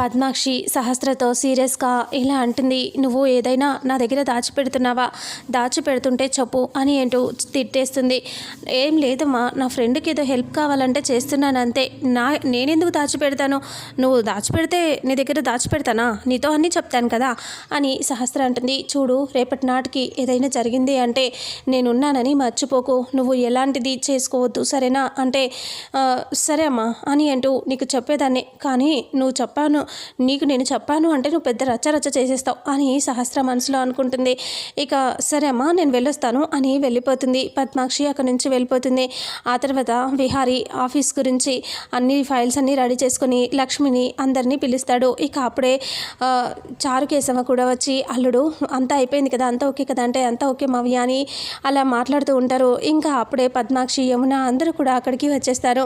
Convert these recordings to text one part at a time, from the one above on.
పద్మాక్షి సహస్రతో సీరియస్గా ఇలా అంటుంది నువ్వు ఏదైనా నా దగ్గర దాచిపెడుతున్నావా? దాచిపెడుతుంటే చెప్పు అని ఏంటో తిట్టేస్తుంది. ఏం లేదమ్మా నా ఫ్రెండ్కి ఏదో హెల్ప్ కావాలంటే చేస్తున్నాను అంతే నా నేనెందుకు దాచిపెడతాను? నువ్వు దాచిపెడితే నీ దగ్గర దాచిపెడతానా? నీతో అన్నీ చెప్తాను కదా అని సహస్ర అంటుంది. చూడు రేపటి నాటికి ఏదైనా జరిగింది అంటే నేనున్నానని మర్చిపోకు. నువ్వు ఎలాంటిది చేసుకోవద్దు సరేనా? అంటే సరే అమ్మా అని అంటూ నీకు చెప్పేదాన్ని. కానీ నువ్వు చెప్పాను నీకు నేను చెప్పాను అంటే నువ్వు పెద్ద రచ్చ రచ్చ చేసేస్తావు అని సహస్ర మనసులో అనుకుంటుంది. ఇక సరే అమ్మా నేను వెళ్ళొస్తాను అని వెళ్ళిపోతుంది. పద్మాక్షి అక్కడి నుంచి వెళ్ళిపోతుంది. ఆ తర్వాత విహారి ఆఫీస్ గురించి అన్ని ఫైల్స్ అన్నీ రెడీ చేసుకుని లక్ష్మిని అందరినీ పిలుస్తాడు. ఇక అప్పుడే చారు కేశవ కూడా వచ్చి అల్లుడు అంతా అయిపోయింది కదా అంతా ఓకే కదా అంటే అంతా ఓకే మవ్య అని అలా మాట్లాడుతూ ఉంటారు. ఇంకా అప్పుడే పద్మాక్షి యమున అందరూ కూడా అక్కడికి వచ్చేస్తారు.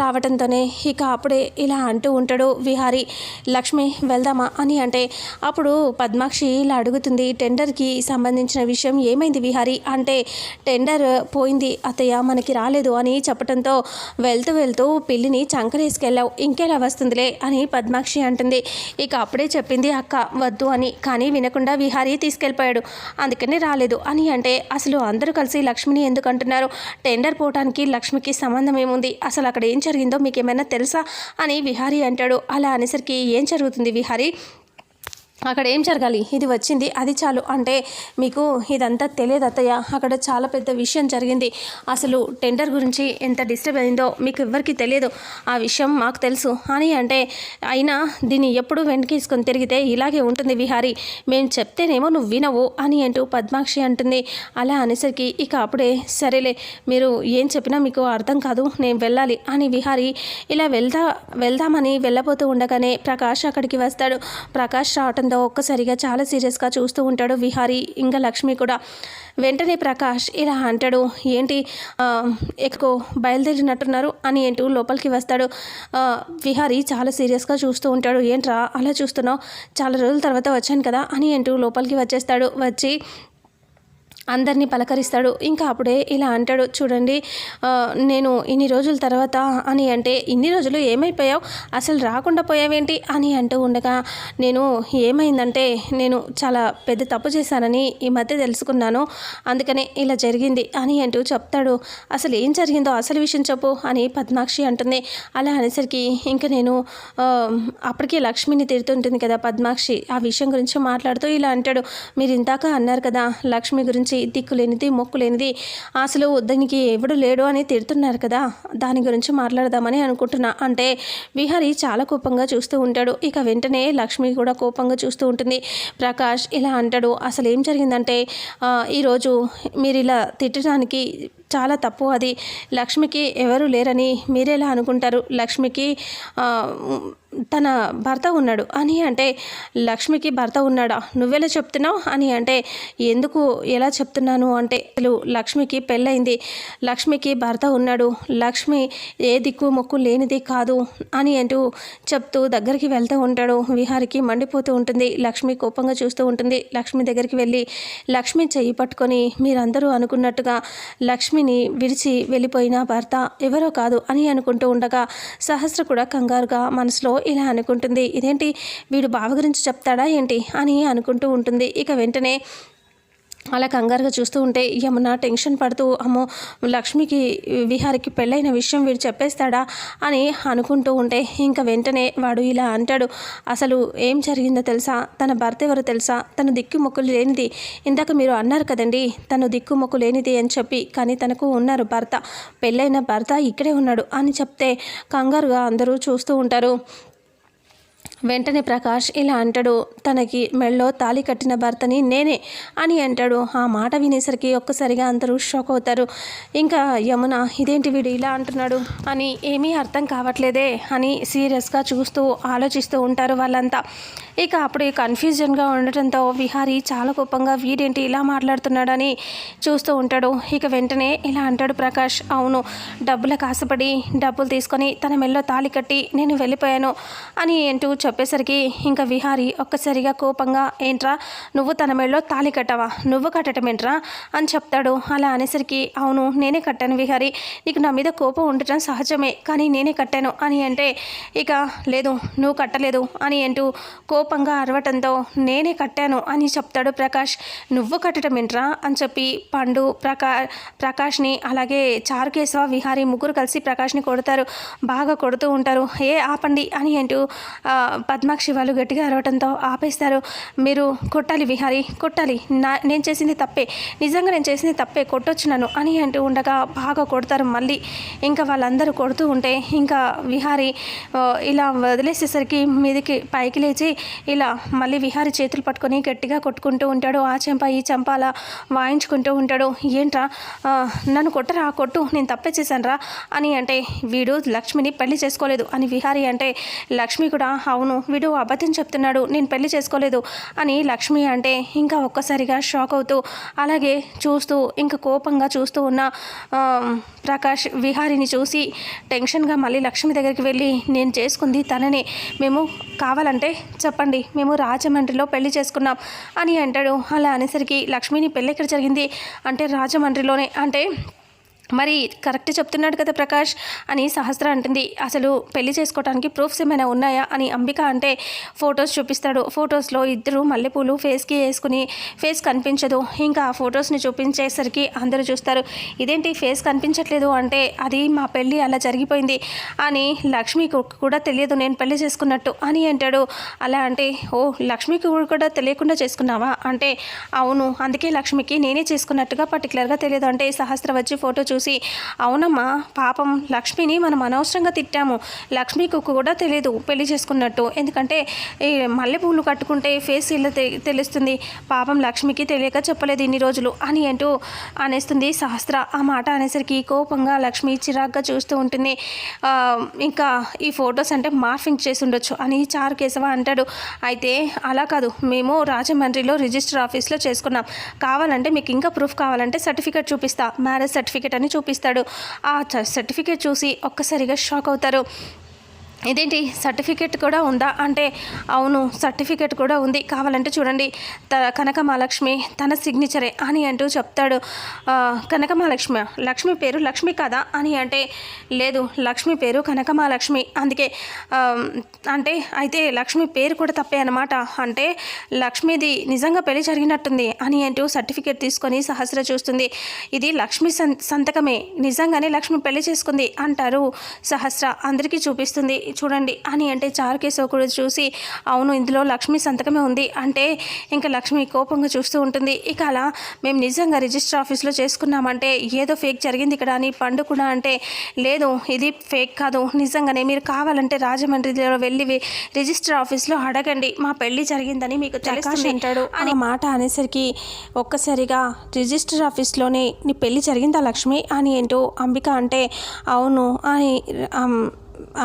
రావటంతోనే ఇక అప్పుడే ఇలా అంటూ ఉంటాడు విహారి. లక్ష్మి వెళ్దామా అని అంటే అప్పుడు పద్మాక్షి ఇలా అడుగుతుంది టెండర్కి సంబంధించిన విషయం ఏమైంది విహారి? అంటే టెండర్ పోయింది అత్తయ్య మనకి రాలేదు అని చెప్పడంతో వెళ్తూ వెళ్తూ పిల్లిని చంకరేసుకెళ్ళావు ఇంకెలా వస్తుందిలే అని పద్మాక్షి అంటుంది. ఇక అప్పుడే చెప్పింది అక్క వద్దు అని కానీ వినకుండా విహారీ తీసుకెళ్ళిపోయాడు. అందుకని రాలేదు అని అంటే అసలు అందరూ కలిసి లక్ష్మిని ఎందుకు అంటున్నారు? టెండర్ పోవటానికి లక్ష్మికి సంబంధం ఏముంది? అసలు అక్కడ ఏం జరిగిందో మీకు ఏమైనా తెలుసా? అని విహారీ అంటాడు. అలా అనేసరికి ఏం జరుగుతుంది విహారీ? అక్కడ ఏం జరగాలి? ఇది వచ్చింది అది చాలు. అంటే మీకు ఇదంతా తెలియదు అత్తయ్య. అక్కడ చాలా పెద్ద విషయం జరిగింది. అసలు టెండర్ గురించి ఎంత డిస్టర్బ్ అయిందో మీకు ఎవ్వరికీ తెలియదు. ఆ విషయం మాకు తెలుసు. అని అంటే అయినా దీన్ని ఎప్పుడు వెనకేసుకొని తిరిగితే ఇలాగే ఉంటుంది విహారీ. మేము చెప్తేనేమో నువ్వు వినవు అని అంటూ పద్మాక్షి అంటుంది. అలా అనేసరికి ఇక అప్పుడే సరేలే మీరు ఏం చెప్పినా మీకు అర్థం కాదు నేను వెళ్ళాలి అని విహారీ ఇలా వెళ్దా వెళ్దామని వెళ్ళబోతూ ఉండగానే ప్రకాష్ అక్కడికి వస్తాడు. ప్రకాష్ రావటంతో రావడంతో ఒక్కసారిగా చాలా సీరియస్గా చూస్తూ ఉంటాడు విహారీ. ఇంకా లక్ష్మి కూడా వెంటనే ప్రకాష్ ఇలా అంటాడు ఏంటి ఎక్కువ బయలుదేరినట్టున్నారు? అని ఏంటూ లోపలికి వస్తాడు. విహారీ చాలా సీరియస్గా చూస్తూ ఉంటాడు ఏంట్రా అలా చూస్తున్నావు? చాలా రోజుల తర్వాత వచ్చాను కదా? అని అంటూ లోపలికి వచ్చేస్తాడు. వచ్చి అందరినీ పలకరిస్తాడు. ఇంకా అప్పుడే ఇలా అంటాడు చూడండి నేను ఇన్ని రోజుల తర్వాత అని అంటే ఇన్ని రోజులు ఏమైపోయావు? అసలు రాకుండా పోయావేంటి? అని అంటూ ఉండగా నేను ఏమైందంటే నేను చాలా పెద్ద తప్పు చేశానని ఈ మధ్య తెలుసుకున్నాను. అందుకనే ఇలా జరిగింది అని అంటూ చెప్తాడు. అసలు ఏం జరిగిందో అసలు విషయం చెప్పు అని పద్మాక్షి అంటుంది. అలా అనేసరికి ఇంకా నేను అప్పటికే లక్ష్మిని తిడుతుంటుంది కదా పద్మాక్షి. ఆ విషయం గురించి మాట్లాడుతూ ఇలా అంటాడు. మీరు ఇందాక అన్నారు కదా లక్ష్మి గురించి దిక్కు లేనిది మొక్కు లేనిది అసలు దానికి ఎవడు లేడు అని తిడుతున్నారు కదా. దాని గురించి మాట్లాడదామని అనుకుంటున్నా. అంటే విహారీ చాలా కోపంగా చూస్తూ ఉంటాడు. ఇక వెంటనే లక్ష్మి కూడా కోపంగా చూస్తూ ఉంటుంది. ప్రకాష్ ఇలా అంటాడు అసలు ఏం జరిగిందంటే ఈరోజు మీరు ఇలా తిట్టడానికి చాలా తప్పు. అది లక్ష్మికి ఎవరు లేరని మీరెలా అనుకుంటారు? లక్ష్మికి తన భర్త ఉన్నాడు అని అంటే లక్ష్మికి భర్త ఉన్నాడా? నువ్వెలా చెప్తున్నావు అని అంటే ఎందుకు ఎలా చెప్తున్నాను అంటే అసలు లక్ష్మికి పెళ్ళైంది లక్ష్మికి భర్త ఉన్నాడు. లక్ష్మి ఏ దిక్కు మొక్కు లేనిది కాదు అని అంటూ చెప్తూ దగ్గరికి వెళ్తూ ఉంటాడు. విహారికి మండిపోతూ ఉంటుంది. లక్ష్మి కోపంగా చూస్తూ ఉంటుంది. లక్ష్మి దగ్గరికి వెళ్ళి లక్ష్మి చెయ్యి పట్టుకొని మీరందరూ అనుకున్నట్టుగా లక్ష్మి లక్ష్మిని విడిచి వెళ్ళిపోయిన భర్త ఎవరో కాదు అని అనుకుంటూ ఉండగా సహస్ర కూడా కంగారుగా మనసులో ఇలా అనుకుంటుంది. ఇదేంటి? వీడు బావ గురించి చెప్తాడా ఏంటి? అని అనుకుంటూ ఉంటుంది. ఇక వెంటనే అలా కంగారుగా చూస్తూ ఉంటే యమున టెన్షన్ పడుతూ అమ్మో లక్ష్మికి విహారికి పెళ్ళైన విషయం వీడు చెప్పేస్తాడా? అని అనుకుంటూ ఉంటే ఇంకా వెంటనే వాడు ఇలా అంటాడు. అసలు ఏం జరిగిందో తెలుసా? తన భర్త ఎవరు తెలుసా? తను దిక్కు మొక్కులు లేనిది. ఇందాక మీరు అన్నారు కదండి తను దిక్కు మొక్కు లేనిది అని చెప్పి కానీ తనకు ఉన్నారు భర్త. పెళ్ళైన భర్త ఇక్కడే ఉన్నాడు అని చెప్తే కంగారుగా అందరూ చూస్తూ ఉంటారు. వెంటనే ప్రకాష్ ఇలా అంటాడు తనకి మెళ్ళో తాళి కట్టిన భర్తని నేనే అని అంటాడు. ఆ మాట వినేసరికి ఒక్కసారిగా అందరూ షాక్ అవుతారు. ఇంకా యమున ఇదేంటి వీడు ఇలా అంటున్నాడు? అని ఏమీ అర్థం కావట్లేదే అని సీరియస్గా చూస్తూ ఆలోచిస్తూ ఉంటారు వాళ్ళంతా. ఇక అప్పుడు కన్ఫ్యూజన్గా ఉండటంతో విహారీ చాలా కోపంగా వీడేంటి ఇలా మాట్లాడుతున్నాడని చూస్తూ ఉంటాడు. ఇక వెంటనే ఇలా అంటాడు ప్రకాష్ అవును డబ్బులకు ఆశపడి డబ్బులు తీసుకొని తన మెల్లో తాళి కట్టి నేను వెళ్ళిపోయాను అని అంటూ చెప్పేసరికి ఇంకా విహారి ఒక్కసారిగా కోపంగా ఏంట్రా నువ్వు తన మెడలో తాళి కట్టవా? నువ్వు కట్టడం ఏంట్రా? అని చెప్తాడు. అలా అనేసరికి అవును నేనే కట్టాను విహారి. నీకు నా మీద కోపం ఉండటం సహజమే కానీ నేనే కట్టాను. అని అంటే ఇక లేదు నువ్వు కట్టలేదు అని అంటూ కోపంగా అరవటంతో నేనే కట్టాను అని చెప్తాడు ప్రకాష్. నువ్వు కట్టడం ఏంట్రా? అని చెప్పి పండు ప్రకా ప్రకాష్ని అలాగే చారుకేశవ విహారి ముగ్గురు కలిసి ప్రకాష్ని కొడతారు. బాగా కొడుతూ ఉంటారు. ఏ ఆపండి అని అంటూ పద్మాక్షి వాళ్ళు గట్టిగా అరవటంతో ఆపేస్తారు. మీరు కొట్టాలి విహారి కొట్టాలి. నా నేను చేసింది తప్పే. నిజంగా నేను చేసింది తప్పే. కొట్టొచ్చు నన్ను అని అంటూ ఉండగా బాగా కొడతారు మళ్ళీ. ఇంకా వాళ్ళందరూ కొడుతూ ఉంటే ఇంకా విహారి ఇలా వదిలేసేసరికి మీదికి పైకి లేచి ఇలా మళ్ళీ విహారి చేతులు పట్టుకొని గట్టిగా కొట్టుకుంటూ ఉంటాడు. ఆ చెంప ఈ చెంప అలా వాయించుకుంటూ ఉంటాడు. ఏంట్రా? నన్ను కొట్టరా? కొట్టు. నేను తప్పే చేశానురా అని అంటే వీడు లక్ష్మిని పెళ్ళి చేసుకోలేదు అని విహారి అంటే లక్ష్మి కూడా అవును వీడు అబద్ధం చెప్తున్నాడు నేను పెళ్ళి చేసుకోలేదు అని లక్ష్మి అంటే ఇంకా ఒక్కసారిగా షాక్ అవుతూ అలాగే చూస్తూ ఇంకా కోపంగా చూస్తూ ఉన్న ప్రకాష్ విహారిని చూసి టెన్షన్గా మళ్ళీ లక్ష్మి దగ్గరికి వెళ్ళి నేను చేసుకుంది తననే మేము కావాలంటే చెప్పండి మేము రాజమండ్రిలో పెళ్ళి చేసుకున్నాం అని అంటాడు. అలా అనేసరికి లక్ష్మిని పెళ్ళి ఎక్కడ జరిగింది? అంటే రాజమండ్రిలోనే అంటే మరి కరెక్ట్ చెప్తున్నాడు కదా ప్రకాష్ అని సహస్ర అంటుంది. అసలు పెళ్ళి చేసుకోవడానికి ప్రూఫ్స్ ఏమైనా ఉన్నాయా అని అంబిక అంటే ఫొటోస్ చూపిస్తాడు. ఫొటోస్లో ఇద్దరు మల్లెపూలు ఫేస్కి వేసుకుని ఫేస్ కనిపించదు. ఇంకా ఆ ఫొటోస్ని చూపించేసరికి అందరూ చూస్తారు ఇదేంటి ఫేస్ కనిపించట్లేదు అంటే అది మా పెళ్ళి అలా జరిగిపోయింది అని లక్ష్మికి కూడా తెలియదు నేను పెళ్ళి చేసుకున్నట్టు అని అంటాడు. అలా అంటే ఓ లక్ష్మికి కూడా తెలియకుండా చేసుకున్నావా? అంటే అవును అందుకే లక్ష్మికి నేనే చేసుకున్నట్టుగా పర్టికులర్గా తెలియదు అంటే సహస్ర వచ్చి ఫోటో చూసి అవునమ్మా పాపం లక్ష్మిని మనం అనవసరంగా తిట్టాము. లక్ష్మికి కూడా తెలియదు పెళ్ళి చేసుకున్నట్టు. ఎందుకంటే ఈ మల్లెపూలు కట్టుకుంటే ఫేస్ ఇలా తె- తెలుస్తుంది. పాపం లక్ష్మికి తెలియక చెప్పలేదు ఇన్ని రోజులు అని అంటూ అనేస్తుంది సహస్ర. ఆ మాట అనేసరికి కోపంగా లక్ష్మి చిరాగ్గా చూస్తూ ఉంటుంది. ఇంకా ఈ ఫొటోస్ అంటే మార్ఫింగ్ చేసి ఉండొచ్చు అని చారు కేశవ అంటాడు. అయితే అలా కాదు. మేము రాజమండ్రిలో రిజిస్టర్ ఆఫీస్లో చేసుకున్నాం. కావాలంటే మీకు ఇంకా ప్రూఫ్ కావాలంటే సర్టిఫికేట్ చూపిస్తా. మ్యారేజ్ సర్టిఫికేట్ అని చూపిస్తాడు. ఆ సర్టిఫికేట్ చూసి ఒక్కసారిగా షాక్ అవుతారు. ఇదేంటి సర్టిఫికేట్ కూడా ఉందా? అంటే అవును సర్టిఫికేట్ కూడా ఉంది. కావాలంటే చూడండి త కనక మహాలక్ష్మి తన సిగ్నేచరే అని అంటూ చెప్తాడు. కనక మహాలక్ష్మి లక్ష్మి పేరు లక్ష్మి కదా అని అంటే లేదు లక్ష్మి పేరు కనక మహాలక్ష్మి అందుకే అంటే అయితే లక్ష్మి పేరు కూడా తప్పే అనమాట అంటే లక్ష్మిది నిజంగా పెళ్ళి జరిగినట్టుంది అని అంటూ సర్టిఫికేట్ తీసుకొని సహస్ర చూస్తుంది. ఇది లక్ష్మి సంతకమే. నిజంగానే లక్ష్మి పెళ్ళి చేసుకుంది అంటారు సహస్ర. అందరికీ చూపిస్తుంది. చూడండి అని అంటే చారుకేశవ కూడా చూసి అవును ఇందులో లక్ష్మి సంతకమే ఉంది. అంటే ఇంకా లక్ష్మి కోపంగా చూస్తూ ఉంటుంది. ఇక అలా మేము నిజంగా రిజిస్టర్ ఆఫీస్లో చేసుకున్నామంటే ఏదో ఫేక్ జరిగింది ఇక్కడ అని పండు కూడా అంటే లేదు ఇది ఫేక్ కాదు. నిజంగానే మీరు కావాలంటే రాజమండ్రిలో వెళ్ళి రిజిస్టర్ ఆఫీస్లో అడగండి. మా పెళ్ళి జరిగిందని మీకు తెలుస్తుంది. అంటాడు. అని మాట అనేసరికి ఒక్కసారిగా రిజిస్టర్ ఆఫీస్లోనే నీ పెళ్ళి జరిగిందా లక్ష్మి? అని ఏంటో అంబిక అంటే అవును అని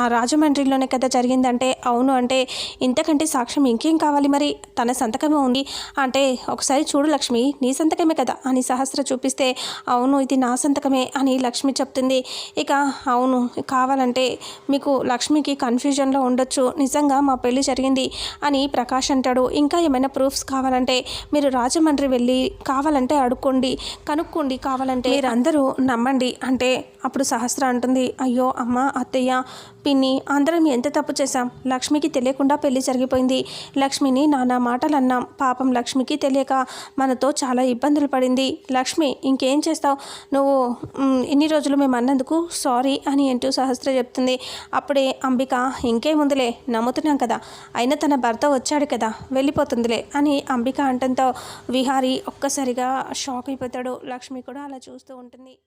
రాజమండ్రిలోనే కదా జరిగిందంటే అవును అంటే ఇంతకంటే సాక్ష్యం ఇంకేం కావాలి మరి? తన సంతకమే ఉంది. అంటే ఒకసారి చూడు లక్ష్మి నీ సంతకమే కదా అని సహస్ర చూపిస్తే అవును ఇది నా సంతకమే అని లక్ష్మి చెప్తుంది. ఇక అవును కావాలంటే మీకు లక్ష్మికి కన్ఫ్యూజన్లో ఉండొచ్చు. నిజంగా మా పెళ్ళి జరిగింది అని ప్రకాష్ అంటాడు. ఇంకా ఏమైనా ప్రూఫ్స్ కావాలంటే మీరు రాజమండ్రి వెళ్ళి కావాలంటే అడుక్కోండి కనుక్కోండి కావాలంటే. మీరు అందరూ నమ్మండి. అంటే అప్పుడు సహస్ర అంటుంది అయ్యో అమ్మ అత్తయ్య పిన్ని అందరం ఎంత తప్పు చేశాం? లక్ష్మికి తెలియకుండా పెళ్ళి జరిగిపోయింది. లక్ష్మిని నానా మాటలు అన్నాం పాపం లక్ష్మికి తెలియక మనతో చాలా ఇబ్బందులు పడింది. లక్ష్మి ఇంకేం చేస్తావు? నువ్వు ఇన్ని రోజులు మేము అన్నందుకు సారీ అని అంటూ సహస్ర చెప్తుంది. అప్పుడే అంబిక ఇంకేముందిలే నమ్ముతున్నాం కదా. అయినా తన భర్త వచ్చాడు కదా వెళ్ళిపోతుందిలే అని అంబిక అంటంతో విహారి ఒక్కసారిగా షాక్ అయిపోతాడు. లక్ష్మి కూడా అలా చూస్తూ ఉంటుంది.